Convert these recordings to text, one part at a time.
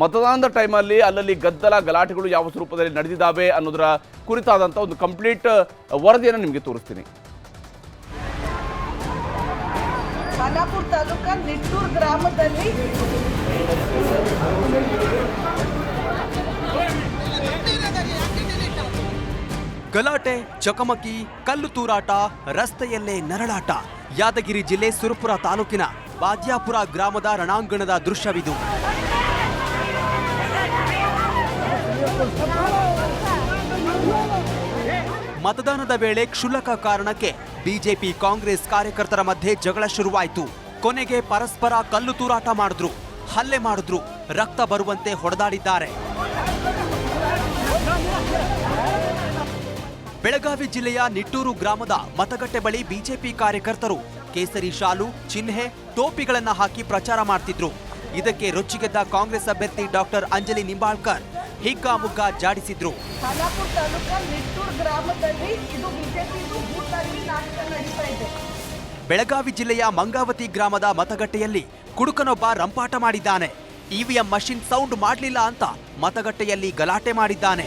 ಮತದಾನದ ಟೈಮಲ್ಲಿ ಅಲ್ಲಲ್ಲಿ ಗದ್ದಲ ಗಲಾಟೆಗಳು ಯಾವ ಸ್ವರೂಪದಲ್ಲಿ ನಡೆದಿದ್ದಾವೆ ಅನ್ನೋದರ ಕುರಿತಾದಂಥ ಒಂದು ಕಂಪ್ಲೀಟ್ ವರದಿಯನ್ನು ನಿಮಗೆ ತೋರಿಸ್ತೀನಿ. ಖಾನಾಪುರ ತಾಲೂಕ ನಿಟ್ಟೂರು ಗ್ರಾಮದಲ್ಲಿ ಗಲಾಟೆ ಚಕಮಕಿ ಕಲ್ಲು ತೂರಾಟ ರಸ್ತೆಯಲ್ಲೇ ನರಳಾಟ. ಯಾದಗಿರಿ ಜಿಲ್ಲೆ ಸುರಪುರ ತಾಲೂಕಿನ ಬಾದ್ಯಾಪುರ ಗ್ರಾಮದ ರಣಾಂಗಣದ ದೃಶ್ಯವಿದು. ಮತದಾನದ ವೇಳೆ ಕ್ಷುಲ್ಲಕ ಕಾರಣಕ್ಕೆ ಬಿಜೆಪಿ ಕಾಂಗ್ರೆಸ್ ಕಾರ್ಯಕರ್ತರ ಮಧ್ಯೆ ಜಗಳ ಶುರುವಾಯಿತು. ಕೊನೆಗೆ ಪರಸ್ಪರ ಕಲ್ಲು ತೂರಾಟ ಮಾಡಿದ್ರು, ಹಲ್ಲೆ ಮಾಡಿದ್ರು, ರಕ್ತ ಬರುವಂತೆ ಹೊಡೆದಾಡಿದ್ದಾರೆ. ಬೆಳಗಾವಿ ಜಿಲ್ಲೆಯ ನಿಟ್ಟೂರು ಗ್ರಾಮದ ಮತಗಟ್ಟೆ ಬಳಿ ಬಿಜೆಪಿ ಕಾರ್ಯಕರ್ತರು ಕೇಸರಿ ಶಾಲು, ಚಿಹ್ನೆ, ಟೋಪಿಗಳನ್ನು ಹಾಕಿ ಪ್ರಚಾರ ಮಾಡ್ತಿದ್ರು. ಇದಕ್ಕೆ ರೊಚ್ಚಿಗೆದ್ದ ಕಾಂಗ್ರೆಸ್ ಅಭ್ಯರ್ಥಿ ಡಾಕ್ಟರ್ ಅಂಜಲಿ ನಿಂಬಾಳ್ಕರ್ ಹಿಗ್ಗಾಮುಗ್ಗ ಜಾಡಿಸಿದ್ರು. ಖಾನಾಪುರ ತಾಲೂಕ ನಿಟ್ಟೂರ್ ಗ್ರಾಮದಲ್ಲಿ ಇದು ಬಿಜೆಪಿದು ನಾಟಕ ನಡೀತಾ ಇದೆ. ಬೆಳಗಾವಿ ಜಿಲ್ಲೆಯ ಮಂಗಾವತಿ ಗ್ರಾಮದ ಮತಗಟ್ಟೆಯಲ್ಲಿ ಕುಡುಕನೊಬ್ಬ ರಂಪಾಟ ಮಾಡಿದ್ದಾನೆ. ಇವಿಎಂ ಮಷಿನ್ ಸೌಂಡ್ ಮಾಡಲಿಲ್ಲ ಅಂತ ಮತಗಟ್ಟೆಯಲ್ಲಿ ಗಲಾಟೆ ಮಾಡಿದ್ದಾನೆ.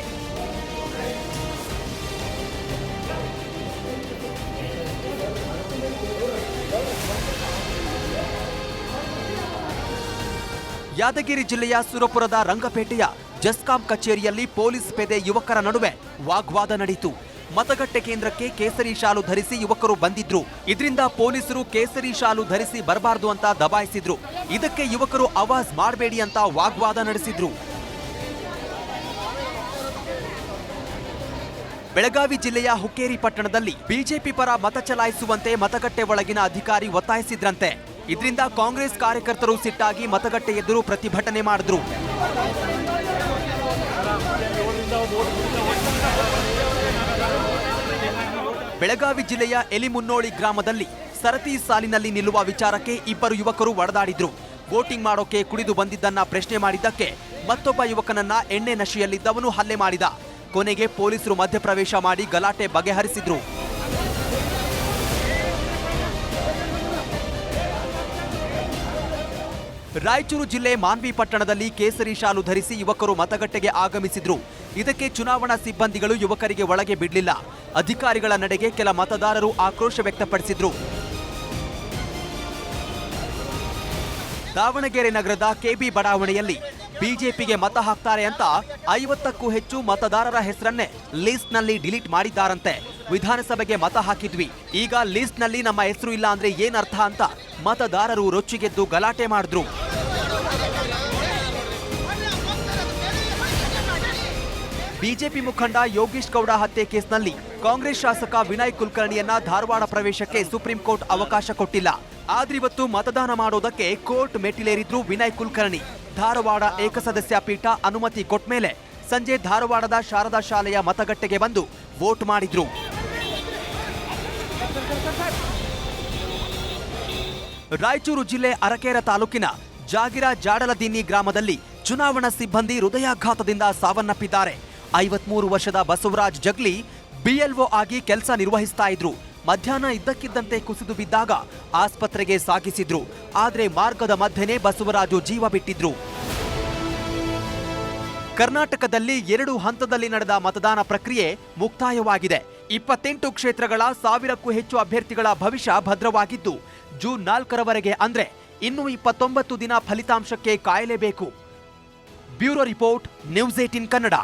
ಯಾದಗಿರಿ ಜಿಲ್ಲೆಯ ಸುರಪುರದ ರಂಗಪೇಟೆಯ ಜಸ್ಕಾಂ ಕಚೇರಿಯಲ್ಲಿ ಪೊಲೀಸ್ ಪೇದೆ ಯುವಕರ ನಡುವೆ ವಾಗ್ವಾದ ನಡೆಯಿತು ಮತಗಟ್ಟೆ ಕೇಂದ್ರಕ್ಕೆ ಕೇಸರಿ ಶಾಲು ಧರಿಸಿ ಯುವಕರು ಬಂದಿದ್ರು. ಇದರಿಂದ ಪೊಲೀಸರು ಕೇಸರಿ ಶಾಲು ಧರಿಸಿ ಬರಬಾರದು ಅಂತ ದಬಾಯಿಸಿದ್ರು. ಇದಕ್ಕೆ ಯುವಕರು ಆವಾಜ್ ಮಾಡಬೇಡಿ ಅಂತ ವಾಗ್ವಾದ ನಡೆಸಿದ್ರು. ಬೆಳಗಾವಿ ಜಿಲ್ಲೆಯ ಹುಕ್ಕೇರಿ ಪಟ್ಟಣದಲ್ಲಿ ಬಿಜೆಪಿ ಪರ ಮತ ಚಲಾಯಿಸುವಂತೆ ಮತಗಟ್ಟೆ ಒಳಗಿನ ಅಧಿಕಾರಿ ಒತ್ತಾಯಿಸಿದ್ರಂತೆ. ಇದರಿಂದ ಕಾಂಗ್ರೆಸ್ ಕಾರ್ಯಕರ್ತರು ಸಿಟ್ಟಾಗಿ ಮತಗಟ್ಟೆ ಎದುರು ಪ್ರತಿಭಟನೆ ಮಾಡಿದ್ರು. ಬೆಳಗಾವಿ ಜಿಲ್ಲೆಯ ಎಲಿಮುನ್ನೋಳಿ ಗ್ರಾಮದಲ್ಲಿ ಸರತಿ ಸಾಲಿನಲ್ಲಿ ನಿಲ್ಲುವ ವಿಚಾರಕ್ಕೆ ಇಬ್ಬರು ಯುವಕರು ಒಡೆದಾಡಿದ್ರು. ಬೋಟಿಂಗ್ ಮಾಡೋಕೆ ಕುಡಿದು ಬಂದಿದ್ದನ್ನ ಪ್ರಶ್ನೆ ಮಾಡಿದ್ದಕ್ಕೆ ಮತ್ತೊಬ್ಬ ಯುವಕನನ್ನ ಎಣ್ಣೆ ನಶೆಯಲ್ಲಿದ್ದವನು ಹಲ್ಲೆ ಮಾಡಿದ. ಕೊನೆಗೆ ಪೊಲೀಸರು ಮಧ್ಯಪ್ರವೇಶ ಮಾಡಿ ಗಲಾಟೆ ಬಗೆಹರಿಸಿದ್ರು. ರಾಯಚೂರು ಜಿಲ್ಲೆ ಮಾನ್ವಿ ಪಟ್ಟಣದಲ್ಲಿ ಕೇಸರಿ ಶಾಲು ಧರಿಸಿ ಯುವಕರು ಮತಗಟ್ಟೆಗೆ ಆಗಮಿಸಿದ್ರು. ಇದಕ್ಕೆ ಚುನಾವಣಾ ಸಿಬ್ಬಂದಿಗಳು ಯುವಕರಿಗೆ ಒಳಗೆ ಬಿಡಲಿಲ್ಲ. ಅಧಿಕಾರಿಗಳ ನಡೆಗೆ ಕೆಲ ಮತದಾರರು ಆಕ್ರೋಶ ವ್ಯಕ್ತಪಡಿಸಿದ್ರು. ದಾವಣಗೆರೆ ನಗರದ ಕೆಬಿ ಬಡಾವಣೆಯಲ್ಲಿ ಬಿಜೆಪಿಗೆ ಮತ ಹಾಕ್ತಾರೆ ಅಂತ ಐವತ್ತಕ್ಕೂ ಹೆಚ್ಚು ಮತದಾರರ ಹೆಸರನ್ನೇ ಲಿಸ್ಟ್ನಲ್ಲಿ ಡಿಲೀಟ್ ಮಾಡಿದ್ದಾರಂತೆ. ವಿಧಾನಸಭೆಗೆ ಮತ ಹಾಕಿದ್ವಿ. ಈಗ ಲಿಸ್ಟ್ನಲ್ಲಿ ನಮ್ಮ ಹೆಸರು ಇಲ್ಲ ಅಂದ್ರೆ ಏನರ್ಥ ಅಂತ ಮತದಾರರು ರೊಚ್ಚಿಗೆದ್ದು ಗಲಾಟೆ ಮಾಡಿದ್ರು. ಬಿಜೆಪಿ ಮುಖಂಡ ಯೋಗೀಶ್ ಗೌಡ ಹತ್ಯೆ ಕೇಸ್ನಲ್ಲಿ ಕಾಂಗ್ರೆಸ್ ಶಾಸಕ ವಿನಯ್ ಕುಲಕರ್ಣಿಯನ್ನ ಧಾರವಾಡ ಪ್ರವೇಶಕ್ಕೆ ಸುಪ್ರೀಂ ಕೋರ್ಟ್ ಅವಕಾಶ ಕೊಟ್ಟಿಲ್ಲ. ಆದ್ರಿವತ್ತು ಮತದಾನ ಮಾಡೋದಕ್ಕೆ ಕೋರ್ಟ್ ಮೆಟ್ಟಿಲೇರಿದ್ರು ವಿನಯ್ ಕುಲಕರ್ಣಿ. ಧಾರವಾಡ ಏಕಸದಸ್ಯ ಪೀಠ ಅನುಮತಿ ಕೊಟ್ಮೇಲೆ ಸಂಜೆ ಧಾರವಾಡದ ಶಾರದಾ ಶಾಲೆಯ ಮತಗಟ್ಟೆಗೆ ಬಂದು ವೋಟ್ ಮಾಡಿದ್ರು. ರಾಯಚೂರು ಜಿಲ್ಲೆ ಅರಕೇರ ತಾಲೂಕಿನ ಜಾಗಿರ ಜಾಡಲದಿನ್ನಿ ಗ್ರಾಮದಲ್ಲಿ ಚುನಾವಣಾ ಸಿಬ್ಬಂದಿ ಹೃದಯಾಘಾತದಿಂದ ಸಾವನ್ನಪ್ಪಿದ್ದಾರೆ. ಐವತ್ಮೂರು ವರ್ಷದ ಬಸವರಾಜ್ ಜಗ್ಲಿ ಬಿಎಲ್ಒ ಆಗಿ ಕೆಲಸ ನಿರ್ವಹಿಸ್ತಾ ಇದ್ರು. ಮಧ್ಯಾಹ್ನ ಇದ್ದಕ್ಕಿದ್ದಂತೆ ಕುಸಿದು ಬಿದ್ದಾಗ ಆಸ್ಪತ್ರೆಗೆ ಸಾಗಿಸಿದ್ರು. ಆದರೆ ಮಾರ್ಗದ ಮಧ್ಯೆನೇ ಬಸವರಾಜು ಜೀವ ಬಿಟ್ಟಿದ್ರು. ಕರ್ನಾಟಕದಲ್ಲಿ ಎರಡು ಹಂತದಲ್ಲಿ ನಡೆದ ಮತದಾನ ಪ್ರಕ್ರಿಯೆ ಮುಕ್ತಾಯವಾಗಿದೆ. ಇಪ್ಪತ್ತೆಂಟು ಕ್ಷೇತ್ರಗಳ ಸಾವಿರಕ್ಕೂ ಹೆಚ್ಚು ಅಭ್ಯರ್ಥಿಗಳ ಭವಿಷ್ಯ ಭದ್ರವಾಗಿದ್ದು, ಜೂನ್ ನಾಲ್ಕರವರೆಗೆ ಅಂದ್ರೆ ಇನ್ನು ಇಪ್ಪತ್ತೊಂಬತ್ತು ದಿನ ಫಲಿತಾಂಶಕ್ಕೆ ಕಾಯಲೇಬೇಕು. Bureau report, news eighteen Kannada.